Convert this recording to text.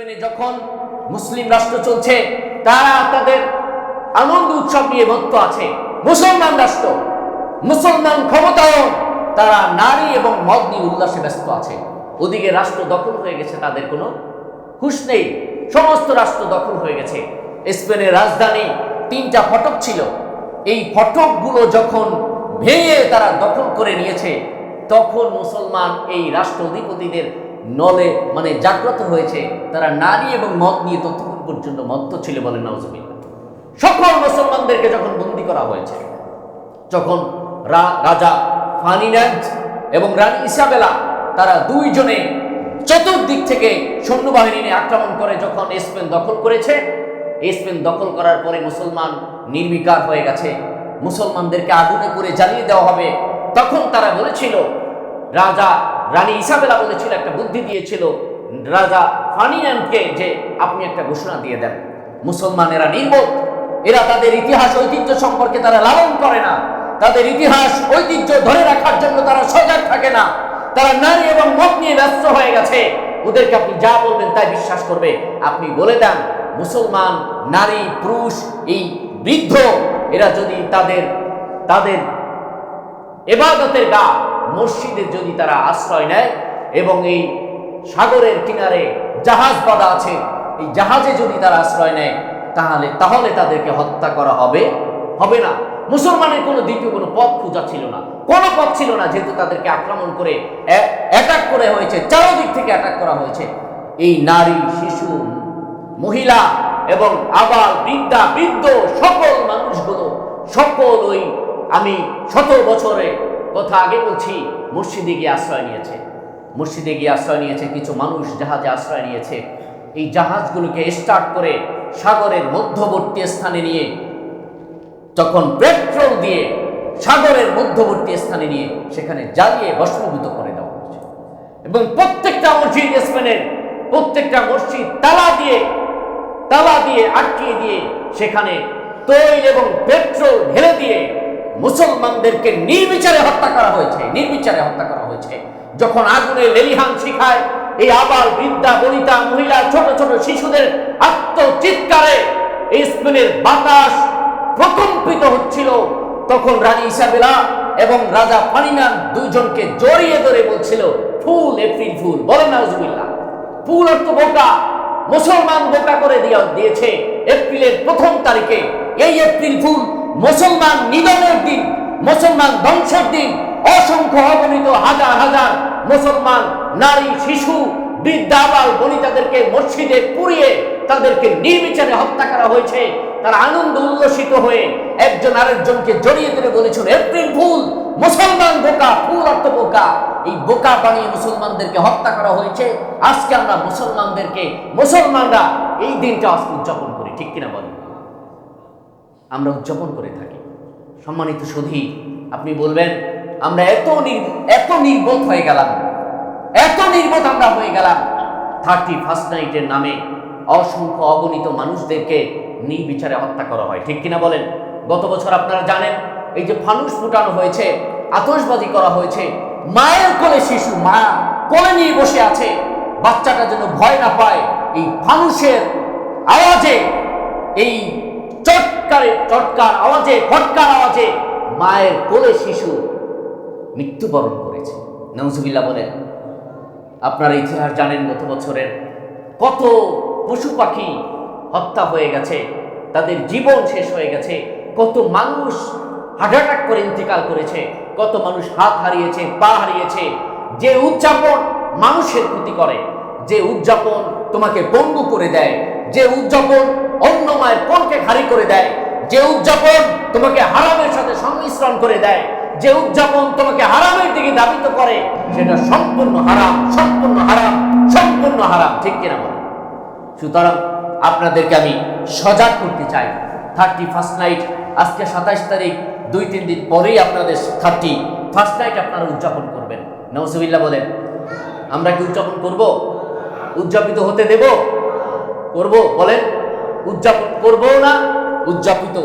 স্পেনে যখন মুসলিম রাষ্ট্র চলছে, তারা তাদের আনন্দ উৎসব নিয়ে মত্ত আছে। মুসলমান রাষ্ট্র, মুসলমান ক্ষমতায়ন, তারা নারী এবং মদ নিয়ে উল্লাসে ব্যস্ত আছে। ওদিকে রাষ্ট্র দখল হয়ে গেছে, তাদের কোনো হুঁশ নেই। সমস্ত রাষ্ট্র দখল হয়ে গেছে। স্পেনের রাজধানী তিনটা ফটক ছিল। এই ফটকগুলো যখন ভেঙে তারা দখল করে নিয়েছে, তখন মুসলমান এই রাষ্ট্র অধিপতিদের নলে মানে জাগ্রত হয়েছে, তারা নারী এবং মদ নিয়ে ততক্ষণ পর্যন্ত মত্ত ছিল বলে নওয়াজবিল্লা সকল মুসলমানদেরকে যখন বন্দি করা হয়েছে, যখন রাজা ফানিন্যান্ড এবং রানী ইসাবেলা, তারা দুইজনে চতুর্দিক থেকে সৈন্যবাহিনী নিয়ে আক্রমণ করে যখন স্পেন দখল করেছে, স্পেন দখল করার পরে মুসলমান নির্বিকার হয়ে গেছে। মুসলমানদেরকে আগুনে করে জ্বালিয়ে দেওয়া হবে। তখন তারা বলেছিল, রাজা রানী ইসাবেলা বলেছিল, একটা বুদ্ধি দিয়েছিল রাজা ফানিয়ানকে যে আপনি একটা ঘোষণা দিয়ে দেন। মুসলমানেরা নির্বোধ। এরা তাদের ইতিহাস, ঐতিহ্য সম্পর্কে তারা লালন করে না। তাদের ইতিহাস, ঐতিহ্য ধরে রাখার জন্য তারা সজাগ থাকে না। তারা নারী এবং মত নিয়ে ব্যস্ত হয়ে গেছে। ওদেরকে আপনি যা বলবেন তাই বিশ্বাস করবে। আপনি বলে দেন, মুসলমান, নারী, পুরুষ, এই বৃদ্ধ, এরা যদি তাদের তাদের এবাদতের গা মসজিদের যদি তারা আশ্রয় নেয় এবং এই সাগরের কিনারে জাহাজ বাঁধা আছে, এই জাহাজে যদি তারা আশ্রয় নেয়, তাহলে তাহলে তাদেরকে হত্যা করা হবে। হবে না। মুসলমানের কোনো দ্বিতীয় কোনো পথ খোঁজা ছিল না। কোনো পথ ছিল না, যেহেতু তাদেরকে আক্রমণ করে অ্যাটাক করে হয়েছে, চারোদিক থেকে অ্যাটাক করা হয়েছে। এই নারী, শিশু, মহিলা এবং আবার বৃদ্ধা, বৃদ্ধ সকল মানুষগুলো, সকল ওই আমি শত বছরে কথা আগে বলছি, মসজিদে গিয়ে আশ্রয় নিয়েছে। মসজিদে গিয়ে আশ্রয় নিয়েছে কিছু মানুষ জাহাজে আশ্রয় নিয়েছে। এই জাহাজগুলোকে স্টার্ট করে সাগরের মধ্যবর্তী স্থানে নিয়ে, তখন পেট্রোল দিয়ে সাগরের মধ্যবর্তী স্থানে নিয়ে সেখানে জ্বালিয়ে ভস্মভূত করে দেওয়া হয়েছে। এবং প্রত্যেকটা মসজিদ স্পেনের প্রত্যেকটা মসজিদ তালা দিয়ে তালা দিয়ে আটকিয়ে দিয়ে সেখানে তৈল এবং পেট্রোল ঢেলে দিয়ে মুসলমানদেরকে নির্বিচারে হত্যা করা হয়েছে, নির্বিচারে হত্যা করা হয়েছে। যখন আগুনে লেলিহান শিখায়, এই আবার বৃদ্ধা, বনিতা, মহিলা, ছোট ছোট শিশুদের আত্মচিৎকারে স্পেনের বাতাস প্রকম্পিত হচ্ছিল। তখন রানী ইসাবেলা এবং রাজা ফানিনান দুইজনকে জড়িয়ে ধরে বলছিল, ফুল, এপ্রিল ফুল, বলেন না ফুল অর্থ বোকা, মুসলমান বোকা করে দিয়া দিয়েছে। এপ্রিলের প্রথম তারিখে এই এপ্রিল ফুল মুসলমান নিধনের দিন, মুসলমান ধ্বংসের দিন, অসংখ্য অগণিত হাজার হাজার মুসলমান নারী, শিশু বৃদ্ধাবাল বনিতাদেরকে মসজিদে পুড়িয়ে তাদেরকে নির্বিচারে হত্যা করা হয়েছে। তারা আনন্দ উল্লসিত হয়ে একজন আরেকজনকে জড়িয়ে ধরে বলেছিল এপ্রিল ফুল মুসলমান বোকা ফুল অর্থ বোকা। এই বোকা বানিয়ে মুসলমানদেরকে হত্যা করা হয়েছে। আজকে আমরা মুসলমানদেরকে, মুসলমানরা এই দিনটা আজকে উদযাপন করি। ঠিক কিনা বলেন? আমরা উদযাপন করে থাকি। সম্মানিত সুধী, আপনি বলবেন, আমরা এত এত নির্বোধ হয়ে গেলাম। এত নির্বোধ আমরা হয়ে গেলাম। থার্টি ফার্স্ট নাইটের নামে অসংখ্য অগণিত মানুষদেরকে নির্বিচারে হত্যা করা হয়। ঠিক কিনা বলেন? গত বছর আপনারা জানেন, এই যে ফানুস ফুটানো হয়েছে, আতশবাজি করা হয়েছে, মায়ের কোলে শিশু, মা কোলে নিয়ে বসে আছে, বাচ্চাটা যেন ভয় না পায়, এই ফানুসের আওয়াজে এই চটকারে চটকার আওয়াজে ফটকার আওয়াজে। মায়ের কোলে শিশু মৃত্যুবরণ করেছে। নজুবিল্লা বলেন, আপনারা ইতিহাস জানেন গত বছরের কত পশু পাখি হত্যা হয়ে গেছে, তাদের জীবন শেষ হয়ে গেছে, কত মানুষ হার্ট অ্যাটাক করে ইন্তেকাল করেছে, কত মানুষ হাত হারিয়েছে, পা হারিয়েছে। যে উদযাপন মানুষের ক্ষতি করে, যে উদযাপন তোমাকে পঙ্গু করে দেয়, যে উদযাপন অন্য মায়ের কোনকে খারি করে দেয়। যে উদযাপন তোমাকে হারামের সাথে সংমিশ্রণ করে দেয়, যে উদযাপন তোমাকে হারামের দিকে দাবিত করে, সেটা সম্পূর্ণ হারাম সম্পূর্ণ হারাম সম্পূর্ণ হারাম, ঠিক কিনা বলে? সুতরাং আপনাদেরকে আমি সজাগ করতে চাই। থার্টি ফার্স্ট নাইট আজকে সাতাশ তারিখ, দুই, তিন দিন পরেই আপনাদের থার্টি ফার্স্ট নাইট আপনারা উদযাপন করবেন। নওসবিল্লা বলেন, আমরা কি উদযাপন করব? উদযাপিত হতে দেব? করব? বলেন উদযাপন করব না উদযাপিত